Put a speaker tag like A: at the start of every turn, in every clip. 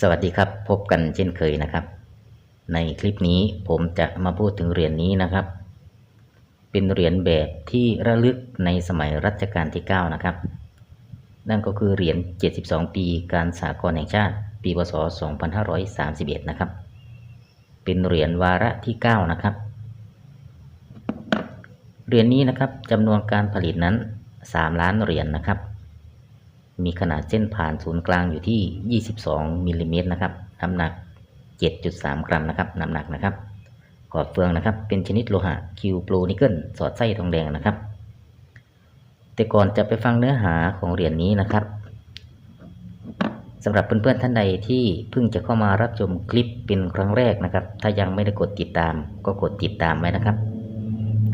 A: สวัสดีครับ พบกันเช่นเคยนะครับ ในคลิปนี้ผมจะมาพูดถึงเหรียญนี้นะครับ เป็นเหรียญแบบที่ระลึกในสมัยรัชกาลที่ 9 นะครับ นั่นก็คือเหรียญ 72 ปีการสากลแห่งชาติปีพศ 2531 นะครับ เป็นเหรียญวาระที่ 9 นะครับ เหรียญนี้นะครับจำนวนการผลิตนั้น 3 ล้านเหรียญนะครับ มีขนาดเส้นผ่านศูนย์กลางอยู่ที่ 22มิลลิเมตรนะครับ น้ำหนัก 7.3 กรัมนะครับ น้ำหนักนะครับขอบเฟืองนะครับ เป็นชนิดโลหะคิวโปรนิเกิลสอดไส้ทองแดงนะครับ แต่ก่อนจะไปฟังเนื้อหาของเหรียญนนี้นะครับสำหรับเพื่อนๆท่านใดที่เพิ่งจะเข้ามารับชมคลิปเป็นครั้งแรกนะครับ ถ้ายังไม่ได้กดติดตาม ก็กดติดตามไว้นะครับ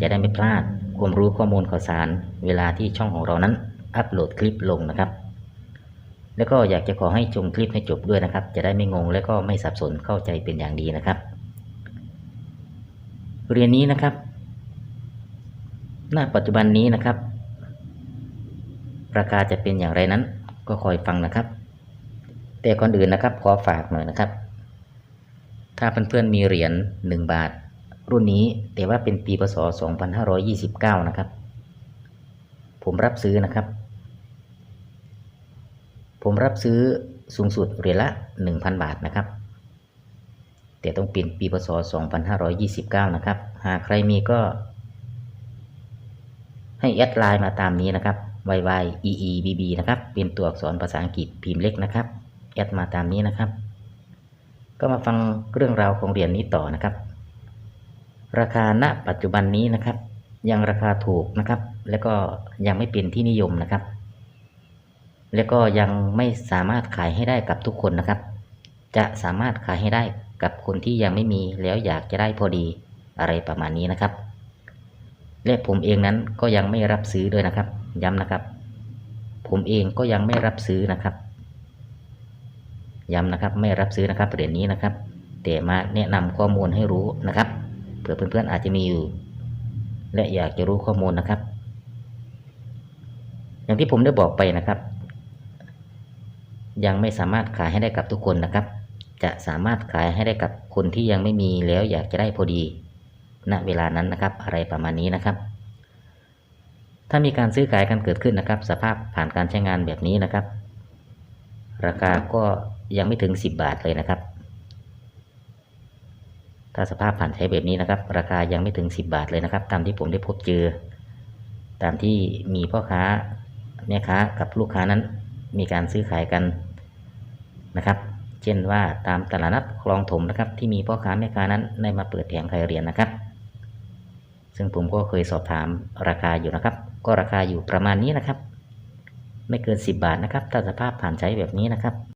A: จะได้ไม่พลาดความรู้ข้อมูลข่าวสาร เวลาที่ช่องของเรานั้นอัปโหลดคลิปลงนะครับ แล้วก็อยากจะขอให้ชมคลิปให้จบด้วยนะครับ จะได้ไม่งงและก็ไม่สับสนเข้าใจเป็นอย่างดีนะครับ เรียนนี้นะครับณปัจจุบันนี้นะครับ ราคาจะเป็นอย่างไรนั้น ก็คอยฟังนะครับ แต่ก่อนอื่นนะครับขอฝากหน่อยนะครับ ถ้าเพื่อนๆมีเหรียญ1บาท รุ่นนี้แต่ว่าเป็นปีพศ 2529 นะครับ ผมรับซื้อนะครับ ผมรับซื้อสูงสุดเหรียญละ 1,000 บาทนะครับ แต่ต้องเป็นปีพศ 2529 นะครับ หากใครมีก็ ให้แอดไลน์มาตามนี้นะครับ yy eebb นะครับ เป็นตัวอักษรภาษาอังกฤษพิมพ์เล็กนะครับ แอดมาตามนี้นะครับ ก็มาฟังเรื่องราวของเหรียญนี้ต่อนะครับ ราคาณปัจจุบันนี้นะครับ ยังราคาถูกนะครับ แล้วก็ยังไม่เป็นที่นิยมนะครับ แล้วก็ยังไม่สามารถขายให้ได้กับทุกคนนะครับ จะสามารถขายให้ได้กับคนที่ยังไม่มีแล้วอยากจะได้พอดีอะไรประมาณนี้นะครับ และผมเองนั้นก็ยังไม่รับซื้อด้วยนะครับ ย้ำนะครับ ผมเองก็ยังไม่รับซื้อนะครับ ย้ำนะครับไม่รับซื้อนะครับเหรียญนี้นะครับแต่มาแนะนำข้อมูลให้รู้นะครับเผื่อเพื่อนๆอาจจะมีอยู่ และอยากจะรู้ข้อมูลนะครับ อย่างที่ผมได้บอกไปนะครับ ยังไม่สามารถขายให้ได้กับทุกคนนะครับ จะสามารถขายให้ได้กับคนที่ยังไม่มีแล้วอยากจะได้พอดี ณ เวลานั้นนะครับ อะไรประมาณนี้นะครับ ถ้ามีการซื้อขายกันเกิดขึ้นนะครับ สภาพผ่านการใช้งานแบบนี้นะครับ ราคาก็ยังไม่ถึง 10 บาทเลยนะครับ ถ้าสภาพผ่านใช้แบบนี้นะครับ ราคายังไม่ถึง 10 บาทเลยนะครับ ตามที่ผมได้พบเจอ ตามที่มีพ่อค้าแม่ค้ากับลูกค้านั้นมีการซื้อขายกัน นะครับ เช่นว่าตามตลาดนัดคลองถมนะครับ ที่มีพ่อค้าแม่ค้านั้นได้มาเปิดแผงขายเหรียญนะครับ ซึ่งผมก็เคยสอบถามราคาอยู่นะครับ ก็ราคาอยู่ประมาณนี้นะครับ ไม่เกิน 10 บาทนะครับ ถ้าสภาพผ่านใช้แบบนี้นะครับ